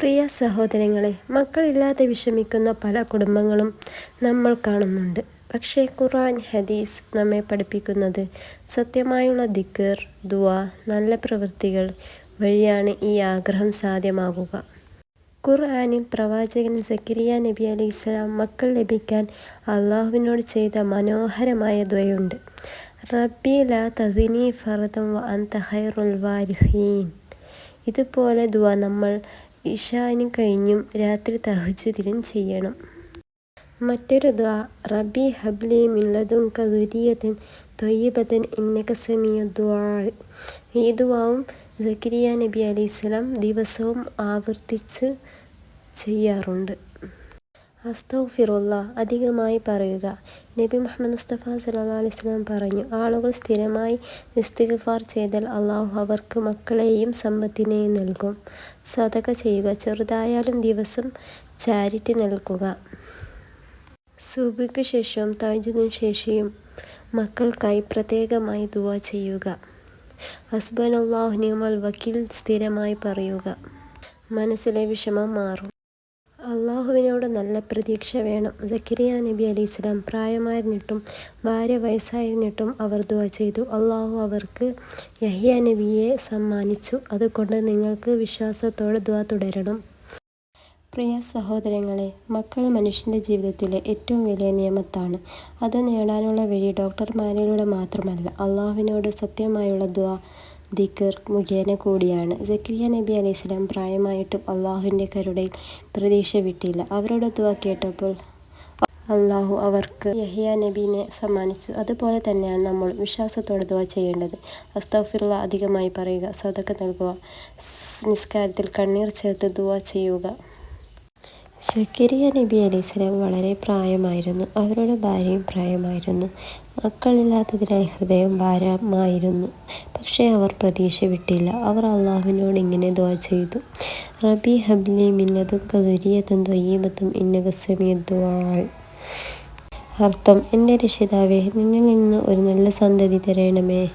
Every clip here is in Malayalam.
പ്രിയ സഹോദരങ്ങളെ മക്കളില്ലാതെ വിഷമിക്കുന്ന പല കുടുംബങ്ങളും നമ്മൾ കാണുന്നുണ്ട്. പക്ഷേ ഖുർആൻ ഹദീസ് നമ്മെ പഠിപ്പിക്കുന്നത് സത്യമായുള്ള ദിക്കർ ദുവ നല്ല പ്രവൃത്തികൾ വഴിയാണ് ഈ ആഗ്രഹം സാധ്യമാകുക. ഖുർആാനിൽ പ്രവാചകൻ സക്കിരിയ നബി അലി ഇസ്ലാം മക്കൾ ലഭിക്കാൻ അള്ളാഹുവിനോട് ചെയ്ത മനോഹരമായ ദ്വയുണ്ട് റബ്ബി ലാ തസിനി ഫറദം വ അന്ത ഖൈറുൽ വാരിഹീൻ. ഇതുപോലെ ദുവ നമ്മൾ ഇഷാന് കഴിഞ്ഞും രാത്രി തഹജുദിനും ചെയ്യണം. മറ്റൊരു ദ്വാ റബി ഹബ്ലി മില്ലതും കദുരിയതൻ തൊയ്യബതൻ ഇന്നക സമിയ ദ്വാ. ഈ ദുവാവും സക്കരിയ നബി അലൈഹിസ്സലാം ദിവസവും ആവർത്തിച്ച് ചെയ്യാറുണ്ട്. അസ്തഗ്ഫിറുള്ള അധികമായി പറയുക. നബി മുഹമ്മദ് മുസ്തഫ സല്ലല്ലാഹു അലൈഹി വസല്ലം പറഞ്ഞു ആളുകൾ സ്ഥിരമായി ഇസ്തിഗ്ഫാർ ചെയ്താൽ അള്ളാഹു അവർക്ക് മക്കളെയും സമ്പത്തിനെയും നൽകും. സദക ചെയ്യുക ചെറുതായാലും ദിവസം ചാരിറ്റി നൽകുക. സൂബിക്ക് ശേഷവും തഴഞ്ഞതിനു ശേഷിയും മക്കൾക്കായി പ്രത്യേകമായി ദുആ ചെയ്യുക. ഹസ്ബനല്ലാഹു നിഅമൽ വക്കീൽ സ്ഥിരമായി പറയുക. മനസ്സിലെ വിഷമം മാറും. അള്ളാഹുവിനോട് നല്ല പ്രതീക്ഷ വേണം. സക്കരിയ നബി അലി ഇസ്ലാം പ്രായമായിരുന്നിട്ടും ഭാര്യ വയസ്സായിരുന്നിട്ടും അവർ ദുആ ചെയ്തു. അള്ളാഹു അവർക്ക് യഹിയ നബിയെ സമ്മാനിച്ചു. അതുകൊണ്ട് നിങ്ങൾക്ക് വിശ്വാസത്തോടെ ദുആ തുടരണം. പ്രിയ സഹോദരങ്ങളെ മക്കൾ മനുഷ്യന്റെ ജീവിതത്തിലെ ഏറ്റവും വലിയ നിയമത്താണ്. അത് നേടാനുള്ള വഴി ഡോക്ടർമാരിലൂടെ മാത്രമല്ല അള്ളാഹുവിനോട് സത്യമായുള്ള ദുആ ദിക്കർ മുഖേന കൂടിയാണ്. സക്കരിയ നബി അലൈഹിസ്സലാം പ്രായമായിട്ടും അള്ളാഹുവിന്റെ കരുണയിൽ പ്രതീക്ഷ വിട്ടില്ല അവരുടെ ദുവാ കേട്ടപ്പോൾ അള്ളാഹു അവർക്ക് യഹിയ നബീനെ സമ്മാനിച്ചു. അതുപോലെ തന്നെയാണ് നമ്മൾ വിശ്വാസത്തോടെ ദുവാ ചെയ്യേണ്ടത്. അസ്തഫിറുള്ള അധികമായി പറയുക സ്വതക്ക നൽകുക നിസ്കാരത്തിൽ കണ്ണീർ ചേർത്ത് ദുവാ ചെയ്യുക. സക്കരിയ നബി അലൈഹിസ്സലാം വളരെ പ്രായമായിരുന്നു. അവരുടെ ഭാര്യയും പ്രായമായിരുന്നു. മക്കളില്ലാത്തതിനാൽ ഹൃദയം ഭാരമായിരുന്നു. പക്ഷേ അവർ പ്രതീക്ഷ വിട്ടില്ല. അവർ അള്ളാഹുവിനോട് ഇങ്ങനെ ദുആ ചെയ്തു. റബി ഹബ്ലി മിന്നതും കതുരിയതും തൊയ്യബത്തും ഇന്നക സമീയ ദുആ. അർത്ഥം എന്റെ രക്ഷിതാവേ നിന്നിൽ നിന്ന് ഒരു നല്ല സന്തതി തരണമേ.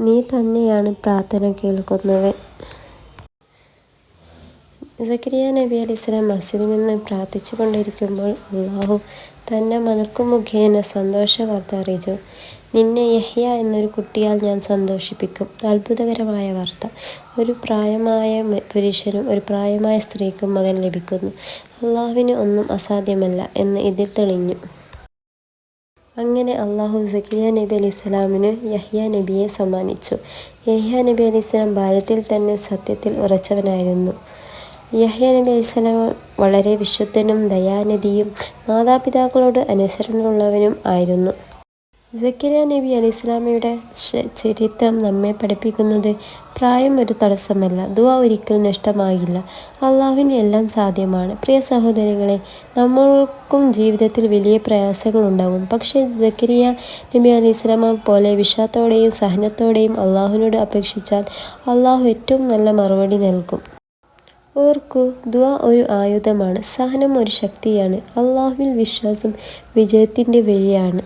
നീ തന്നെയാണ് പ്രാർത്ഥന കേൾക്കുന്നവൻ. സക്കരിയ നബി അലൈഹിസ്സലാം മസ്ജിദിൽ നിന്ന് പ്രാർത്ഥിച്ചു കൊണ്ടിരിക്കുമ്പോൾ അള്ളാഹു തന്റെ മലക്കു മുഖേന സന്തോഷ വാർത്ത അറിയിച്ചു. നിന്നെ യഹ്യ എന്നൊരു കുട്ടിയാൽ ഞാൻ സന്തോഷിപ്പിക്കും. അത്ഭുതകരമായ വാർത്ത. ഒരു പ്രായമായ പുരുഷനും ഒരു പ്രായമായ സ്ത്രീക്കും മകൻ ലഭിക്കുന്നു. അള്ളാഹുവിന് ഒന്നും അസാധ്യമല്ല എന്ന് ഇതിൽ തെളിഞ്ഞു. അങ്ങനെ അള്ളാഹു സക്കിയ നബി അലി ഇസ്ലാമിന് യഹ്യ നബിയെ സമ്മാനിച്ചു. യഹ്യ നബി അലി ഇസ്ലാം ബാല്യത്തിൽ തന്നെ സത്യത്തിൽ ഉറച്ചവനായിരുന്നു. യഹ്യ നബി അലിസ്ലാം വളരെ വിശുദ്ധനും ദയാനിധിയും മാതാപിതാക്കളോട് അനുസരണമുള്ളവനും ആയിരുന്നു. സക്കരിയ നബി അലൈഹിസ്സലാമയുടെ ചരിത്രം നമ്മെ പഠിപ്പിക്കുന്നത് പ്രായം ഒരു തടസ്സമല്ല ദുവ ഒരിക്കലും നഷ്ടമാകില്ല. അള്ളാഹുവിന് എല്ലാം സാധ്യമാണ്. പ്രിയ സഹോദരങ്ങളെ നമ്മൾക്കും ജീവിതത്തിൽ വലിയ പ്രയാസങ്ങളുണ്ടാകും പക്ഷേ സക്കരിയ നബി അലൈഹിസ്സലാമ പോലെ വിഷാത്തോടെയും സഹനത്തോടെയും അള്ളാഹുവിനോട് അപേക്ഷിച്ചാൽ അള്ളാഹു ഏറ്റവും നല്ല മറുപടി നൽകും. ഓർക്കൂ ദുആ ഒരു ആയുധമാണ്. സഹനം ഒരു ശക്തിയാണ്. അള്ളാഹുവിൽ വിശ്വാസം വിജയത്തിന്റെ വഴിയാണ്.